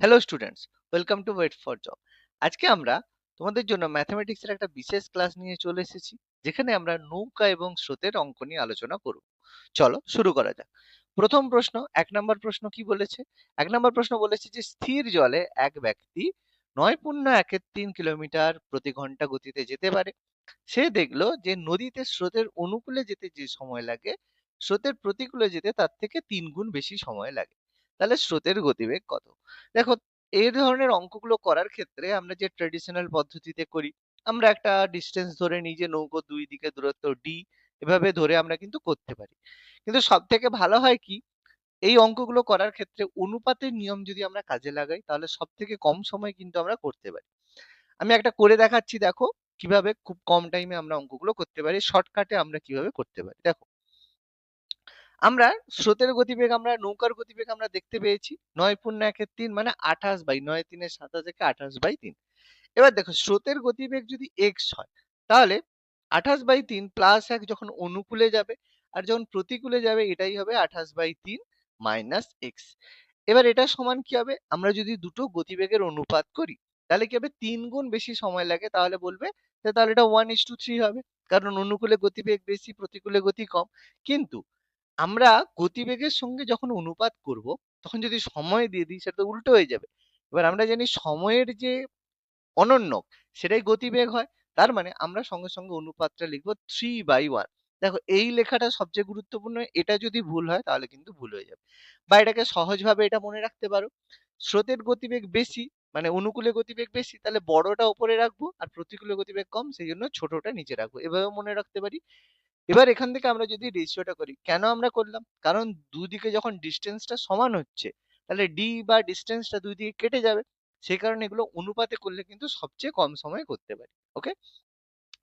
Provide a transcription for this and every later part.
Hello students welcome to wait for job আজকে আমরা তোমাদের জন্য ম্যাথমেটিক্সের একটা বিশেষ ক্লাস নিয়ে চলে এসেছি, যেখানে আমরা নৌকা এবং স্রোতের অঙ্ক নিয়ে আলোচনা করব। চলো শুরু করা যাক। প্রথম প্রশ্ন, এক নম্বর প্রশ্ন কি বলেছে? এক নম্বর প্রশ্ন বলেছে যে, স্থির জলে এক ব্যক্তি নয় পূর্ণ একের তিন কিলোমিটার প্রতি ঘণ্টা গতিতে যেতে পারে। সে দেখল যে, নদীতে স্রোতের অনুকূলে যেতে যে সময় লাগে, স্রোতের প্রতিকূলে যেতে তার থেকে তিন গুণ বেশি সময় লাগে। তাহলে স্রোতের গতিবেগ কত? দেখো এই ধরনের অঙ্কগুলো করার ক্ষেত্রে আমরা যে ট্রেডিশনাল পদ্ধতিতে করি, আমরা একটা ডিস্টেন্স ধরে নিই যে নৌকো দুই দিকে দূরত্ব ডি এভাবে ধরে আমরা কিন্তু করতে পারি। কিন্তু সব থেকে ভালো হয় কি, এই অঙ্কগুলো করার ক্ষেত্রে অনুপাতের নিয়ম যদি আমরা কাজে লাগাই, তাহলে সব থেকে কম সময় কিন্তু আমরা করতে পারি। আমি একটা করে দেখাচ্ছি, দেখো, কীভাবে খুব কম টাইমে আমরা অঙ্কগুলো করতে পারি শর্টকাটে আমরা কীভাবে করতে পারি। দেখো আমরা স্রোতের গতিবেগ আমরা, নৌকার গতিবেগ আমরা দেখতে পেয়েছি। নয় পূর্ণ একের তিন মানে আঠাশ বাই নয় তিনের সাতাশ থেকে আঠাশ বাই তিন। এবার দেখো, স্রোতের গতিবেগ যদি এক্স হয়, তাহলে আঠাশ বাই তিন প্লাস এক যখন অনুকূলে যাবে, আর যখন প্রতিকূলে যাবে, এটাই হবে আঠাশ বাই তিন মাইনাস এক্স এবার এটা সমান কি হবে? আমরা যদি দুটো গতিবেগের অনুপাত করি, তাহলে কি হবে? তিন গুণ বেশি সময় লাগে, তাহলে বলবে তাহলে এটা ওয়ান ইস টু থ্রি হবে। কারণ অনুকূলে গতিবেগ বেশি, প্রতিকূলে গতি কম। কিন্তু আমরা গতিবেগের সঙ্গে যখন অনুপাত করব, তখন যদি সময় দিয়ে দিই, সেটা তো উল্টো হয়ে যাবে। এবার আমরা জানি সময়ের যে অনন্যক সেটাই গতিবেগ হয়। তার মানে আমরা সঙ্গে সঙ্গে অনুপাতটা লিখব থ্রি বাই ওয়ান দেখো, এই লেখাটা সবচেয়ে গুরুত্বপূর্ণ, এটা যদি ভুল হয়, তাহলে কিন্তু ভুল হয়ে যাবে। বা এটাকে সহজভাবে এটা মনে রাখতে পারো, স্রোতের গতিবেগ বেশি মানে অনুকূলে গতিবেগ বেশি, তাহলে বড়টা উপরে রাখব আর প্রতিকূলে গতিবেগ কম, সেই জন্য ছোটটা নিচে রাখব। এভাবে মনে রাখতে পারি। এবার এখান থেকে আমরা যদি রেশিওটা করি, কেন আমরা করলাম? কারণ দুদিকে যখন ডিস্টেন্সটা সমান হচ্ছে, তাহলে ডি বা ডিস্টেন্সটা দুই দিকে কেটে যাবে। সেই কারণে এগুলো অনুপাতে করলে কিন্তু সবচেয়ে কম সময়ে করতে পারি ওকে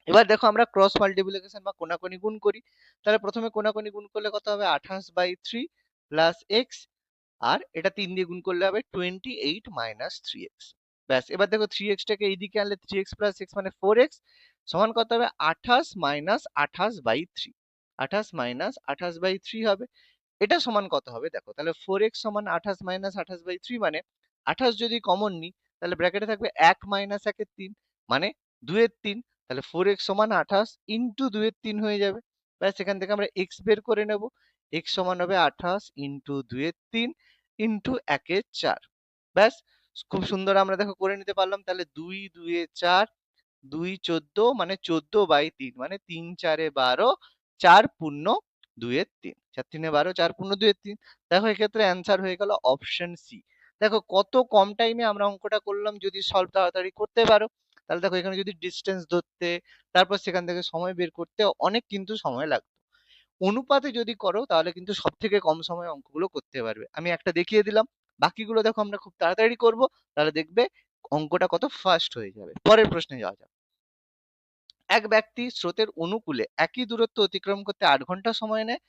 এবার দেখো আমরা ক্রস মাল্টিপ্লিকেশন বা কোনাকুনি গুণ করি, তাহলে প্রথমে কোনাকুনি গুণ করলে কত হবে? আঠাশ বাই থ্রি প্লাস এক্স আর এটা তিন দিয়ে গুণ করলে হবে twenty eight minus three X ব্যাস, এবার দেখো থ্রি এক্সটাকে এইদিকে আনলে থ্রি এক্স প্লাস এক্স মানে ফোর এক্স সমান কত হবে? আঠাশ মাইনাস আঠাশ বাই থ্রি আঠাশ মাইনাস আঠাশ বাই থ্রি হবে। এটা সমান কত হবে? দেখো, তাহলে ফোর এক্স সমান আঠাশ মাইনাস আঠাশ বাই থ্রি মানে আঠাশ যদি কমন নিই, তাহলে ব্র্যাকেটে থাকবে এক মাইনাস একের তিন মানে দুয়ের তিন। তাহলে ফোর এক্স সমান আঠাশ ইন্টু দুয়ের তিন হয়ে যাবে। ব্যাস, এখান থেকে আমরা এক্স বের করে নেব। এক্স সমান হবে আঠাশ ইন্টু দুয়ের তিন ইন্টু একের চার। ব্যাস, খুব সুন্দর আমরা দেখো করে নিতে পারলাম। তাহলে দুই দুয়ে চার দুই চোদ্দ মানে চোদ্দ বাই তিন মানে তিন চারে বারো, চার পূর্ণ দুয়ের তিন। চার তিনে বারো, চার পূর্ণ দুয়ের তিন। দেখো এক্ষেত্রে অ্যান্সার হয়ে গেল অপশন সি দেখো কত কম টাইমে আমরা অঙ্কটা করলাম যদি সলভ তাড়াতাড়ি করতে পারো। তাহলে দেখো এখানে যদি ডিস্টেন্স ধরতে, তারপর সেখান থেকে সময় বের করতে অনেক কিন্তু সময় লাগতো। অনুপাতে যদি করো তাহলে কিন্তু সব থেকে কম সময়ে অঙ্কগুলো করতে পারবে। আমি একটা দেখিয়ে দিলাম। বাকিগুলো দেখো আমরা খুব তাড়াতাড়ি করব। তাহলে দেখবে অঙ্কটা কত ফাস্ট হয়ে যাবে। পরের প্রশ্নে যাওয়া যাক। এক ব্যক্তি স্রোতের অনুকূলে একই দূরত্ব অতিক্রম করতে আট ঘণ্টা সময় নেয়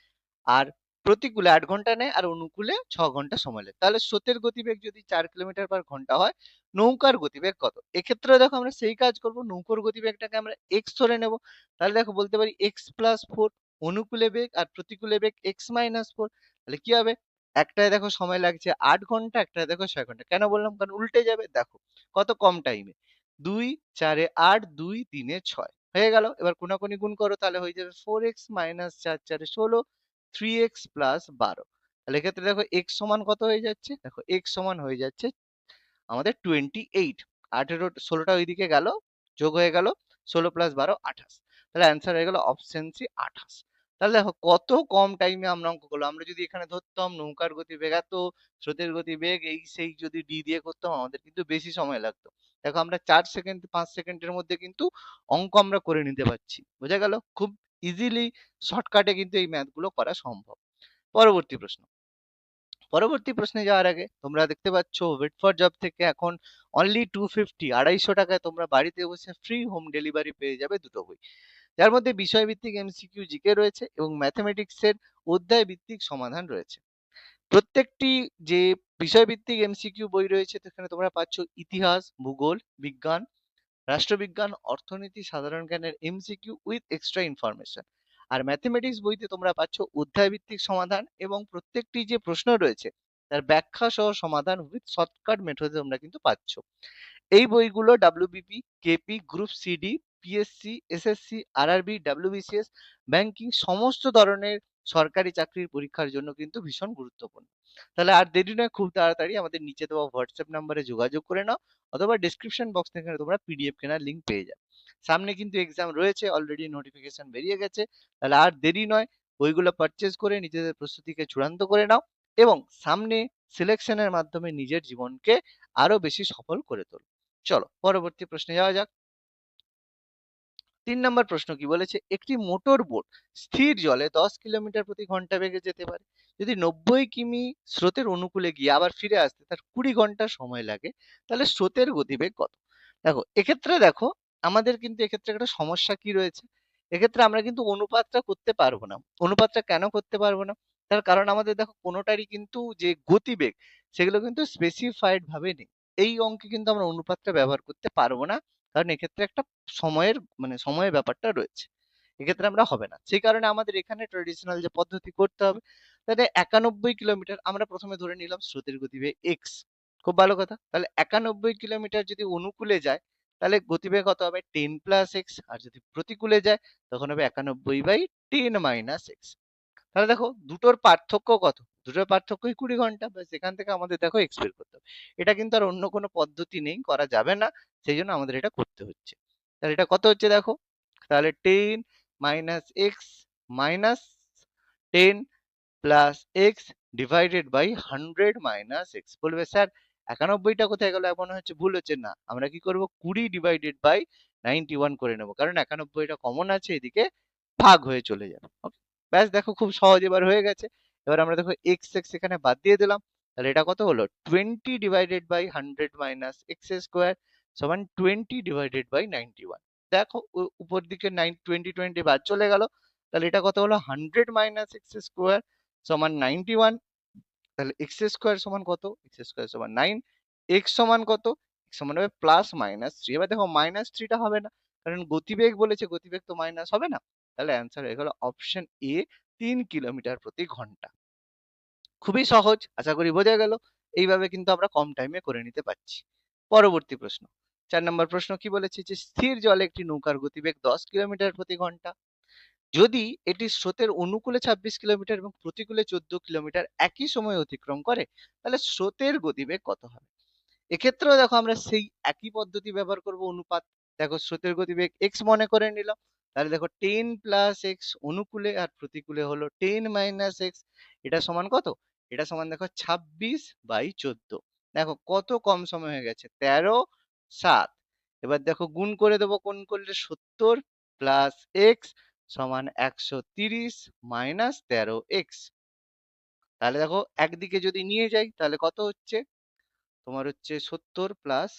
আর প্রতিকূলে আট ঘণ্টা নেয় আর অনুকূলে ছ ঘণ্টা সময় নেয়। তাহলে স্রোতের গতিবেগ যদি চার কিলোমিটার পার ঘণ্টা হয়, নৌকার গতিবেগ কত? এক্ষেত্রে দেখো আমরা সেই কাজ করব, নৌকার গতিবেগটাকে আমরা এক্স ধরে নেব। তাহলে দেখো বলতে পারি এক্স প্লাস ফোর অনুকূলে বেগ আর প্রতিকূলে বেগ এক্স মাইনাস ফোর তাহলে কি হবে? একটায় দেখো সময় লাগছে আট ঘণ্টা, একটায় দেখো ছয় ঘণ্টা। কেন বললাম? কারণ উল্টে যাবে। দেখো কত কম টাইমে দুই, চারে আট, দুই, তিনে ছয়। হয়ে গেল। এবার কোনাকুনি গুণ করো তাহলে হয়ে যাবে ফোর এক্স মাইনাস চার চারে ষোলো থ্রি এক্স প্লাস বারো। তাহলে এক্ষেত্রে দেখো এক্স সমান কত হয়ে যাচ্ছে? দেখো এক্স সমান হয়ে যাচ্ছে আমাদের টোয়েন্টি এইট আঠেরো, ষোলোটা ওইদিকে গেল, যোগ হয়ে গেল ষোলো প্লাস বারো, আঠাশ। তাহলে অ্যান্সার হয়ে গেল অপশন সি আঠাশ। তাহলে দেখো কত কম টাইমে আমরা অঙ্ক করলাম। আমরা যদি এখানে ধরতাম নৌকার গতি বেগ এত, স্রোতের গতি বেগ এই সেই যদি ডি দিয়ে করতাম, আমাদের কিন্তু বেশি সময় লাগতো। দেখো আমরা চার সেকেন্ড পাঁচ সেকেন্ডের মধ্যে কিন্তু অঙ্ক আমরা করে নিতে পারছি। বোঝা গেল? খুব ইজিলি শর্টকাটে কিন্তু এই ম্যাথগুলো করা সম্ভব। পরবর্তী প্রশ্ন। পরবর্তী প্রশ্নে যাওয়ার আগে তোমরা দেখতে পাচ্ছ ওয়েট ফর জব থেকে এখন অনলি টু ফিফটি আড়াইশো টাকায় তোমরা বাড়িতে বসে ফ্রি হোম ডেলিভারি পেয়ে যাবে দুটো বই। যার মধ্যে বিষয়ভিত্তিক এমসিকিউ জিকে রয়েছে এবং ম্যাথমেটিক্সের অধ্যায় ভিত্তিক সমাধান রয়েছে। প্রত্যেকটি যে বিষয়ভিত্তিক এমসিকিউ বই রয়েছে সেখানে তোমরা পাচ্ছ ইতিহাস, ভূগোল, বিজ্ঞান, রাষ্ট্রবিজ্ঞান, অর্থনীতি, সাধারণ জ্ঞানের এমসিকিউ উইথ এক্সট্রা ইনফরমেশন আর ম্যাথমেটিক্স বইতে তোমরা পাচ্ছ অধ্যায় ভিত্তিক সমাধান এবং প্রত্যেকটি যে প্রশ্ন রয়েছে, তার ব্যাখ্যা সহ সমাধান উইথ শর্টকাট মেথডে তোমরা কিন্তু পাচ্ছ। এই বইগুলো WBP KP group CD PSC SSC RRB WBCS banking সমস্ত ধরনের সরকারি চাকরির পরীক্ষার জন্য কিন্তু ভীষণ গুরুত্বপূর্ণ। তাহলে আর দেরি নয়, খুব তাড়াতাড়ি আমাদের নিচে দেওয়া হোয়াটসঅ্যাপ নাম্বারে যোগাযোগ করে নাও অথবা ডিসক্রিপশন বক্স থেকে তোমরা পিডিএফ কেনার লিঙ্ক পেয়ে যাও সামনে কিন্তু এক্সাম রয়েছে অলরেডি নোটিফিকেশন বেরিয়ে গেছে। তাহলে আর দেরি নয়, বইগুলো পারচেজ করে নিজেদের প্রস্তুতিকে চূড়ান্ত করে নাও এবং সামনে সিলেকশনের মাধ্যমে নিজের জীবনকে আরও বেশি সফল করে তোলো। চলো, পরবর্তী প্রশ্নে যাওয়া যাক। তিন নম্বর প্রশ্ন কি বলেছে? একটি মোটর বোট স্থির জলে দশ কিলোমিটার প্রতি ঘণ্টা বেগে যেতে পারে। যদি নব্বই কিমি স্রোতের অনুকূলে গিয়ে আবার ফিরে আসতে তার কুড়ি ঘণ্টা সময় লাগে, তাহলে স্রোতের গতিবেগ কত? দেখো, এক্ষেত্রে দেখো, আমাদের কিন্তু এক্ষেত্রে একটা সমস্যা কি রয়েছে? এক্ষেত্রে আমরা কিন্তু অনুপাতটা করতে পারব না। অনুপাতটা কেন করতে পারব না? তার কারণ আমাদের দেখো, কোনোটারই কিন্তু যে গতিবেগ, সেগুলো কিন্তু স্পেসিফাইড ভাবে নেই। এই অঙ্কে কিন্তু আমরা অনুপাতটা ব্যবহার করতে পারব না। কারণ এক্ষেত্রে একটা সময়ের মানে সময়ের ব্যাপারটা রয়েছে। এক্ষেত্রে আমরা হবে না। সেই কারণে আমাদের এখানে ট্রেডিশনাল যে পদ্ধতি করতে হবে, তাহলে একানব্বই কিলোমিটার আমরা প্রথমে ধরে নিলাম স্রোতের গতিবেগ এক্স খুব ভালো কথা। তাহলে একানব্বই কিলোমিটার যদি অনুকূলে যায়, তাহলে গতিবেগ কত হবে? টেন প্লাস এক্স আর যদি প্রতিকূলে যায়, তখন হবে একানব্বই বাই টেন মাইনাস এক্স তাহলে দেখো দুটোর পার্থক্য কত? দুটোর পার্থক্যই কুড়ি ঘণ্টা, ব্যাস এখান থেকে আমাদের দেখো এক্স বের করতে হবে। এটা কিন্তু আর অন্য কোনো পদ্ধতি নেই, করা যাবে না, সেই জন্য আমাদের এটা করতে হচ্ছে। তাহলে এটা কত হচ্ছে দেখো? তাহলে ten minus X minus ten plus X divided by hundred minus X বলবে, স্যার একানব্বইটা কোথায় গেল? এমন হচ্ছে, ভুল হচ্ছে না। আমরা কি করব? কুড়ি ডিভাইডেড বাই নাইনটি ওয়ান করে নেব, কারণ একানব্বইটা কমন আছে, এদিকে ভাগ হয়ে চলে যাবে ওকে ব্যাস দেখো খুব সহজ এবার হয়ে গেছে। এবার আমরা দেখো এক্স এক্স এখানে বাদ দিয়ে দিলাম। তাহলে এটা কত হলো? Twenty divided by hundred minus X square সমান twenty divided by ninety one দেখো উপর দিকে নাইন টোয়েন্টি টোয়েন্টি বাদ চলে গেল। তাহলে এটা কত হলো? হান্ড্রেড মাইনাস এক্স স্কোয়ার সমান নাইনটি ওয়ান তাহলে এক্স স্কোয়ার সমান কত? এক্স স্কোয়ার সমান নাইন এক্স সমান কত? এক্স সমান হবে প্লাস মাইনাস থ্রি এবার দেখো মাইনাস থ্রিটা হবে না। কারণ গতিবেগ বলেছে, গতিবেগ তো মাইনাস হবে না। তাহলে অ্যান্সার হয়ে গেল অপশন এ তিন কিলোমিটার প্রতি ঘণ্টা। খুবই সহজ, আশা করি বোঝা গেল। এইভাবে কিন্তু আমরা কম টাইমে করে নিতে পারছি। পরবর্তী প্রশ্ন। চার নম্বর প্রশ্ন কি বলেছে যে, স্থির জলে একটি নৌকার গতিবেগ দশ কিলোমিটার প্রতি ঘণ্টা? যদি এটি স্রোতের অনুকূলে ছাব্বিশ কিলোমিটার এবং প্রতিকূলে চোদ্দ কিলোমিটার একই সময় অতিক্রম করে, তাহলে স্রোতের গতিবেগ কত হবে? এক্ষেত্রেও দেখো আমরা সেই একই পদ্ধতি ব্যবহার করব, অনুপাত। দেখো স্রোতের গতিবেগ এক্স মনে করে নিলাম। তাহলে দেখো টেন প্লাস এক্স অনুকূলে আর প্রতিকূলে হলো টেন মাইনাস এক্স, এটা সমান কত? এটা সমান দেখো ছাব্বিশ বাই চোদ্দ। দেখো কত কম সময় হয়ে গেছে? তেরো, সাত। এবার দেখো গুণ করে দেবো কোন করলে সত্তর প্লাস এক্স সমান একশো তিরিশ মাইনাস তেরো এক্স। তাহলে দেখো একদিকে যদি নিয়ে যাই, তাহলে কত হচ্ছে? তোমার হচ্ছে সত্তর প্লাস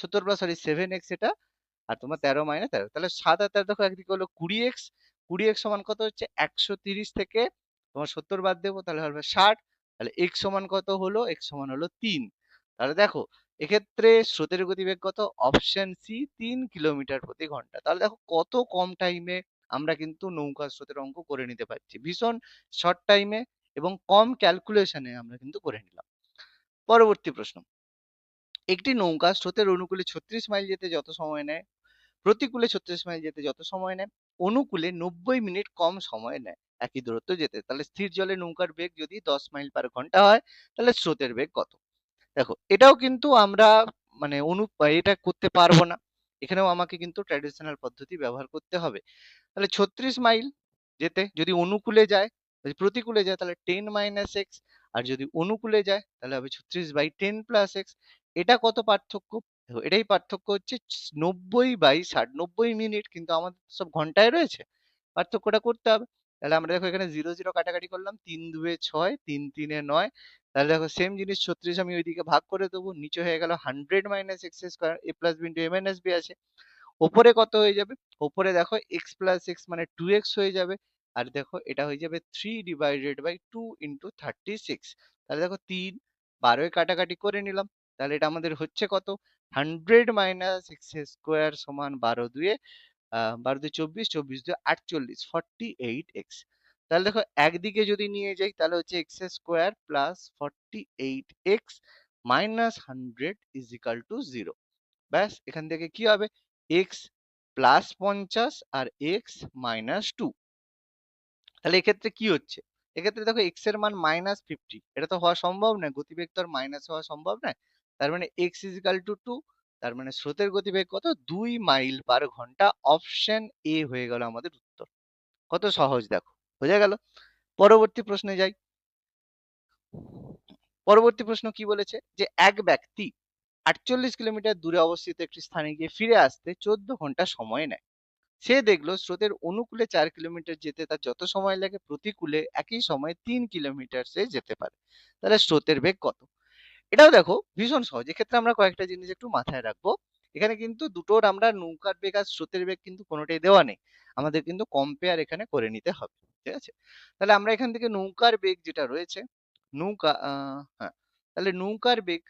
সত্তর প্লাস সরি, সেভেন এক্স এটা আর তোমার তেরো মাইনাস তেরো। তাহলে সাত আর তেরো দেখো একদিকে হলো কুড়ি এক্স কুড়ি এক্স সমান কত হচ্ছে? একশো তিরিশ থেকে তোমার সত্তর বাদ দেবো, তাহলে হবে ষাট। তাহলে এক্স সমান কত হলো? এক্স সমান হলো তিন। তাহলে দেখো, এক্ষেত্রে স্রোতের গতিবেগ কত? অপশন সি তিন কিলোমিটার প্রতি ঘণ্টা। তাহলে দেখো কত কম টাইমে আমরা কিন্তু নৌকা স্রোতের অঙ্ক করে নিতে পারছি। ভীষণ শর্ট টাইমে এবং কম ক্যালকুলেশনে আমরা কিন্তু করে নিলাম। পরবর্তী প্রশ্ন। একটি নৌকা স্রোতের অনুকূলে ছত্রিশ মাইল যেতে যত সময় নেয়? প্রতিকূলে ছত্রিশ মাইল যেতে যত সময় নেয়, অনুকূলে নব্বই মিনিট কম সময় নেয়। একই দূরত্ব যেতে। তাহলে স্থির জলে নৌকার বেগ যদি দশ মাইল পার ঘণ্টা হয়, তাহলে স্রোতের বেগ কত? দেখো, এটাও কিন্তু আমরা মানে অনু, এটা করতে পারব না। এখানেও আমাকে কিন্তু ট্র্যাডিশনাল পদ্ধতি ব্যবহার করতে হবে। তাহলে ছত্রিশ মাইল যেতে যদি অনুকূলে যায়, যদি প্রতিকূলে যায়, তাহলে টেন মাইনাস এক্স আর যদি অনুকূলে যায়, তাহলে হবে ছত্রিশ বাই টেন প্লাস এক্স এটা কত পার্থক্য? এটাই পার্থক্য হচ্ছে নব্বই বাই ষাট, নব্বই মিনিট কিন্তু আমাদের সব ঘন্টায় রয়েছে। পার্থক্যটা করতে হবে। তাহলে আমরা দেখো এখানে জিরো জিরো কাটাকাটি করলাম, তিন, দুয়ে ছয়, তিন, তিনে নয়। তাহলে দেখো সেম জিনিস ছত্রিশ আমি ওইদিকে ভাগ করে দেবো, নিচে হয়ে গেল hundred minus X square A plus B into A minus B আছে। ওপরে কত হয়ে যাবে? ওপরে দেখো এক্স প্লাস এক্স মানে টু এক্স হয়ে যাবে। আর দেখো এটা হয়ে যাবে three divided by two into thirty six তাহলে দেখো তিন, বারোয় কাটাকাটি করে নিলাম। তাহলে এটা আমাদের হচ্ছে কত? হান্ড্রেড মাইনাস এক্স স্কোয়ার সমান বারো দুয়ে বারো দুই চব্বিশ চব্বিশ দুই আটচল্লিশ ফর্টি এইট এক্স তাহলে দেখো একদিকে যদি নিয়ে যাই, তাহলে হচ্ছে X square plus forty eight X minus hundred is equal to zero ব্যাস, এখান থেকে কি হবে? এক্স প্লাস পঞ্চাশ আর এক্স মাইনাস টু তাহলে এক্ষেত্রে কি হচ্ছে? এক্ষেত্রে দেখো এক্সের মান মাইনাস ফিফটি এটা তো হওয়া সম্ভব নয়, গতিবেগ তো আর মাইনাস হওয়া সম্ভব নয়। তার মানে X is equal to two তার মানে স্রোতের গতিবেগ কত? দুই মাইল পার ঘণ্টা। অপশন এ হয়ে গেল আমাদের উত্তর। কত সহজ দেখো, বোঝা গেল? পরবর্তী প্রশ্নে যাই। পরবর্তী প্রশ্ন কি বলেছে? যে এক ব্যক্তি আটচল্লিশ কিলোমিটার দূরে অবস্থিত একটি স্থানে গিয়ে ফিরে আসতে চোদ্দ ঘণ্টা সময় নেয়। সে দেখল স্রোতের অনুকূলে চার কিলোমিটার যেতে তার যত সময় লাগে প্রতিকূলে একই সময় তিন কিলোমিটার সে যেতে পারে। তাহলে স্রোতের বেগ কত? এটাও দেখো ভীষণ সহজ। এক্ষেত্রে আমরা কয়েকটা জিনিস একটু মাথায় রাখব। এখানে কিন্তু দুটোর আমরা নৌকার বেগ আর স্রোতের বেগ কিন্তু কোনোটাই দেওয়া নেই। আমাদের কিন্তু কম্পেয়ার এখানে করে নিতে হবে, ঠিক আছে? তাহলে আমরা এখান থেকে নৌকার বেগ যেটা রয়েছে, নৌকা হ্যাঁ তাহলে নৌকার বেগ,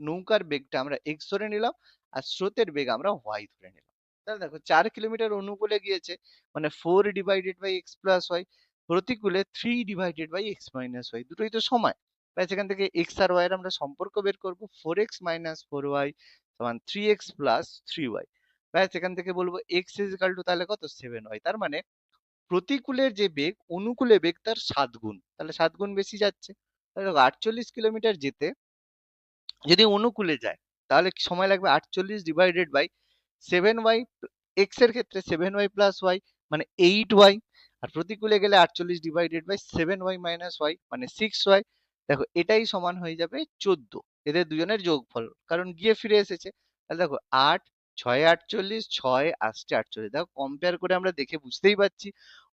নৌকার বেগটা আমরা এক্স ধরে নিলাম আর স্রোতের বেগ আমরা ওয়াই ধরে নিলাম। তাহলে দেখো চার কিলোমিটার অনুকূলে গিয়েছে মানে four divided by X plus Y প্রতিকূলে three divided by X minus Y দুটোই তো সময় তাই সেখান থেকে এক্স আর ওয়াই এর আমরা সম্পর্ক বের করব four X minus four Y সমান three X plus three Y ব্যাস, এখান থেকে বলব এক্স ইজ ইকাল টু তাহলে কত? সেভেন ওয়াই তার মানে প্রতিকূলের যে বেগ, অনুকূলে বেগ তার সাত গুণ। তাহলে সাত গুণ বেশি যাচ্ছে। তাহলে আটচল্লিশ কিলোমিটার যেতে যদি অনুকূলে যায়, তাহলে সময় লাগবে? আটচল্লিশ ডিভাইডেড বাই সেভেন ওয়াই এক্সের ক্ষেত্রে সেভেন ওয়াই প্লাস ওয়াই মানে এইট ওয়াই আর প্রতিকূলে গেলে আটচল্লিশ divided by seven Y minus Y মানে সিক্স ওয়াই দেখো এটাই সমান হয়ে যাবে চোদ্দ। এদের দুজনের যোগফল। কারণ গিয়ে ফিরে এসেছে। তাহলে দেখো আট, ছয় আটচল্লিশ, ছয় আসছে আটচল্লিশ। দেখো কম্পেয়ার করে আমরা দেখে বুঝতেই পারছি।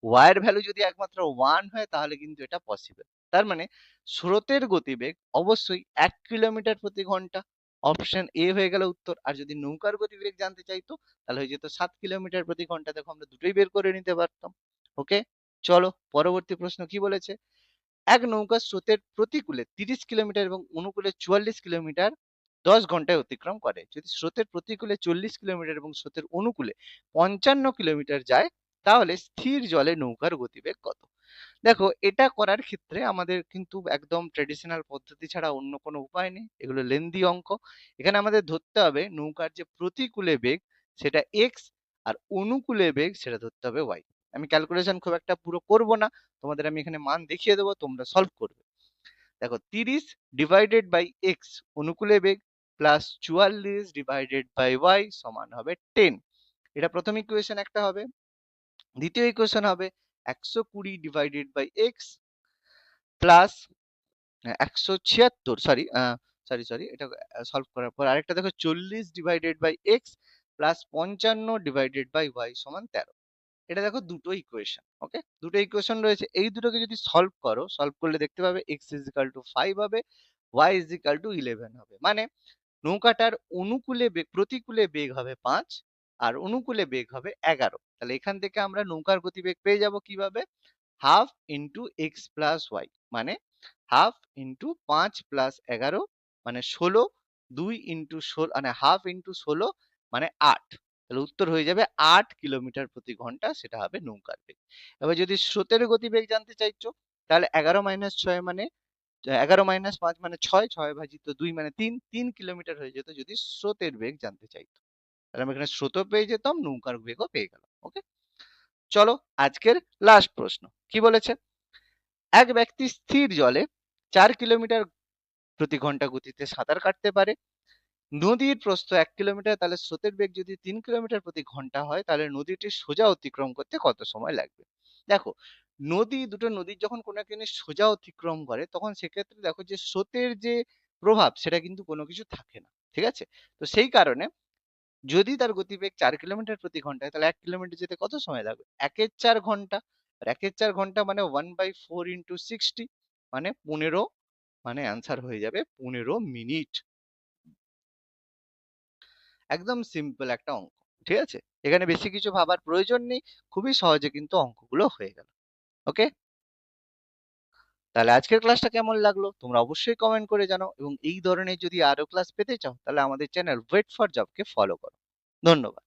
ওয়াই এর ভ্যালু যদি একমাত্র ওয়ান হয়, তাহলে কিন্তু এটা পসিবল তার মানে স্রোতের গতিবেগ অবশ্যই এক কিলোমিটার প্রতি ঘণ্টা। অপশন এ হয়ে গেল উত্তর। আর যদি নৌকার গতিবেগ জানতে চাইতো তাহলে হয়ে যেত সাত কিলোমিটার প্রতি ঘণ্টা। দেখো আমরা দুটোই বের করে নিতে পারতাম। ওকে চলো, পরবর্তী প্রশ্ন কি বলেছে? এক নৌকা স্রোতের প্রতিকূলে তিরিশ কিলোমিটার এবং অনুকূলে চুয়াল্লিশ কিলোমিটার দশ ঘন্টায় অতিক্রম করে। যদি স্রোতের প্রতিকূলে চল্লিশ কিলোমিটার এবং স্রোতের অনুকূলে পঞ্চান্ন কিলোমিটার যায়, তাহলে স্থির জলে নৌকার গতিবেগ কত? দেখো, এটা করার ক্ষেত্রে আমাদের কিন্তু একদম ট্রেডিশনাল পদ্ধতি ছাড়া অন্য কোনো উপায় নেই। এগুলো লেন্দি অঙ্ক এখানে আমাদের ধরতে হবে নৌকার যে প্রতিকূলে বেগ, সেটা এক্স আর অনুকূলে বেগ, সেটা ধরতে হবে ওয়াই আমি ক্যালকুলেশন খুব একটা পুরো করব না। তোমাদের আমি এখানে মান দেখিয়ে দেবো, তোমরা সলভ করবে। দেখো, তিরিশ ডিভাইডেড বাই এক্স অনুকূলে বেগ প্লাস চুয়াল্লিশ ডিভাইডেড বাই ওয়াই সমান হবে টেন এটা প্রথম ইকুয়েশন একটা হবে, দ্বিতীয় ইকুয়েশন হবে একশো কুড়ি ডিভাইডেড বাই এক্স প্লাস একশো ছিয়াত্তর সরি সরি সরি এটা সলভ করার পর আরেকটা দেখো, চল্লিশ ডিভাইডেড বাই এক্স প্লাস পঞ্চান্ন ডিভাইডেড বাই ওয়াই সমান তেরো। এটা দেখো দুটো ইকুয়েশন ওকে দুটো ইকুয়েশন রয়েছে। এই দুটোকে যদি সলভ করো সলভ করলে দেখতে পাবে X is equal to five হবে Y is equal to eleven হবে। মানে নৌকাটার অনুকূলে প্রতিকূলে বেগ হবে পাঁচ আর অনুকূলে বেগ হবে এগারো। তাহলে এখান থেকে আমরা নৌকার গতিবেগ পেয়ে যাব কীভাবে? Half into X plus Y মানে হাফ ইন্টু পাঁচ প্লাস এগারো মানে ষোলো, দুই ইন্টু ষোলো মানে হাফ ইন্টু ষোলো মানে আট। তাহলে উত্তর হয়ে যাবে আট কিলোমিটার প্রতি ঘণ্টা সেটা হবে নৌকার বেগ। এবার যদি স্রোতের গতিবেগ জানতে চাইছো, তাহলে এগারো মাইনাস ছয় মানে এগারো মাইনাস পাঁচ মানে ছয় ছয় ভাজিত দুই মানে তিন তিন কিলোমিটার হয়ে যেত যদি স্রোতের বেগ জানতে চাইতো। তাহলে আমি এখানে স্রোতও পেয়ে যেতাম, নৌকার বেগও পেয়ে গেলাম, ওকে? চলো আজকের লাস্ট প্রশ্ন, কি বলেছে? এক ব্যক্তি স্থির জলে চার কিলোমিটার প্রতি ঘণ্টা গতিতে সাঁতার কাটতে পারে নদীর প্রস্থ এক কিলোমিটার, তাহলে স্রোতের বেগ যদি তিন কিলোমিটার প্রতি ঘণ্টা হয়, তাহলে নদীটি সোজা অতিক্রম করতে কত সময় লাগবে? দেখো, নদী, দুটো নদীর যখন কোনো একটা জিনিস সোজা অতিক্রম করে, তখন সেক্ষেত্রে দেখো যে স্রোতের যে প্রভাব, সেটা কিন্তু কোনো কিছু থাকে না, ঠিক আছে? তো সেই কারণে যদি তার গতিবেগ চার কিলোমিটার প্রতি ঘন্টায়, তাহলে এক কিলোমিটার যেতে কত সময় লাগবে? একের চার ঘণ্টা। আর একের চার ঘণ্টা মানে one by four into sixty মানে পনেরো মানে অ্যান্সার হয়ে যাবে পনেরো মিনিট একদম সিম্পল একটা অঙ্ক, ঠিক আছে? এখানে বেশি কিছু ভাবার প্রয়োজন নেই, খুবই সহজে কিন্তু অঙ্কগুলো হয়ে গেল ওকে তাহলে আজকের ক্লাসটা কেমন লাগল? তোমরা অবশ্যই কমেন্ট করে জানো এবং এই ধরনের যদি আরও ক্লাস পেতে চাও, তাহলে আমাদের চ্যানেল ওয়েট ফর জবকে ফলো করো। ধন্যবাদ।